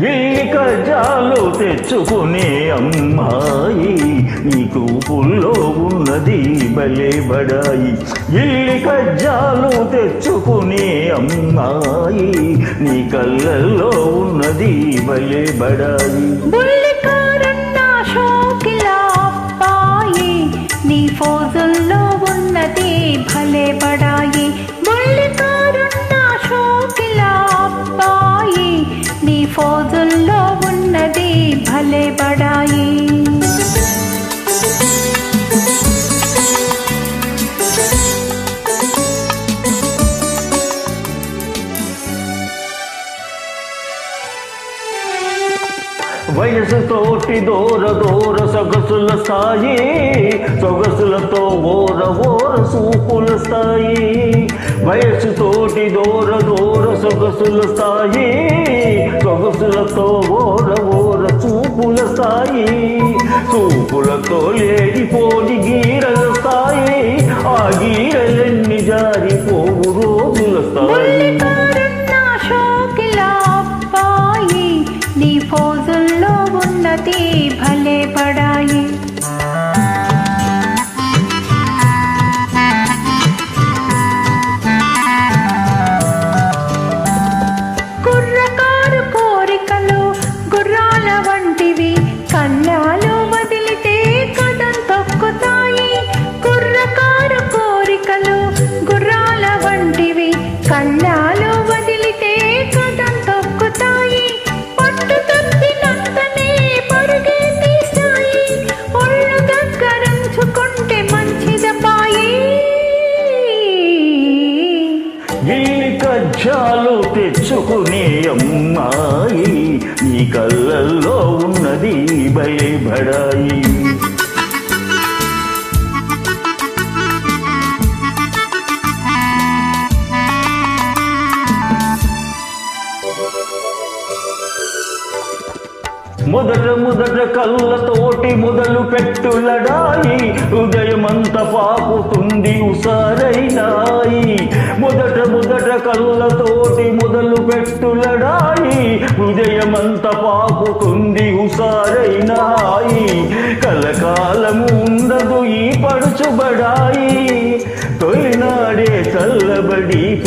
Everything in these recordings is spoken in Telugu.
గిల్లి కజ్జాలు తెచ్చుకునే అమ్మాయి నీకు కూపుల్లో ఉన్నది భలే బడాయి. గిల్లి కజ్జాలు తెచ్చుకునే అమ్మాయి నీ కళ్ళల్లో ఉన్నది భలే బడాయి. వయసుతోటి దూర దూర సొగసుల స్థాయి సొగసులతో ఓర ఓర సూపుల స్థాయి. వయసుతోటి దూర దూర సొగసుల స్థాయి సొగసులతో ఓర ఓర చూపుల స్థాయి. చూపులతో లేడిపోడిగి గిల్లి తెచ్చుకునే అమ్మాయి నీ కళ్ళల్లో ఉన్నది భయబడాయి మొదట మొదట కళ్ళతోటి మొదలు పెట్టులడాయి. హృదయమంత పాపుతుంది ఉసారైనాయి. మొదట మొదట కళ్ళతోటి మొదలు పెట్టులడాయి. హృదయమంత పాపుతుంది ఉసారైనాయి. కలకాలము ఉండదు ఈ పడుచుబడాయి తొలినాడే చల్లబడి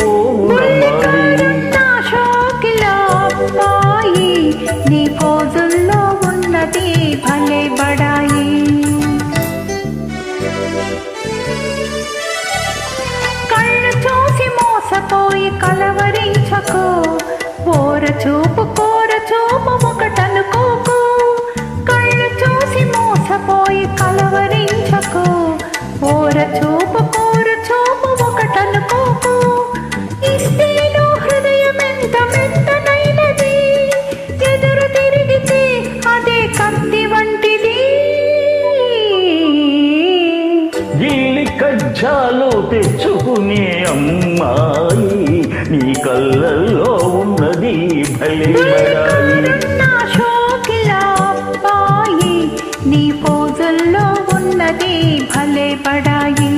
ముత్యాలు తెచ్చుకునే అమ్మాయి నీ కళ్ళల్లో ఉన్నది నీ పోజుల్లో ఉన్నది భలే పడాయి.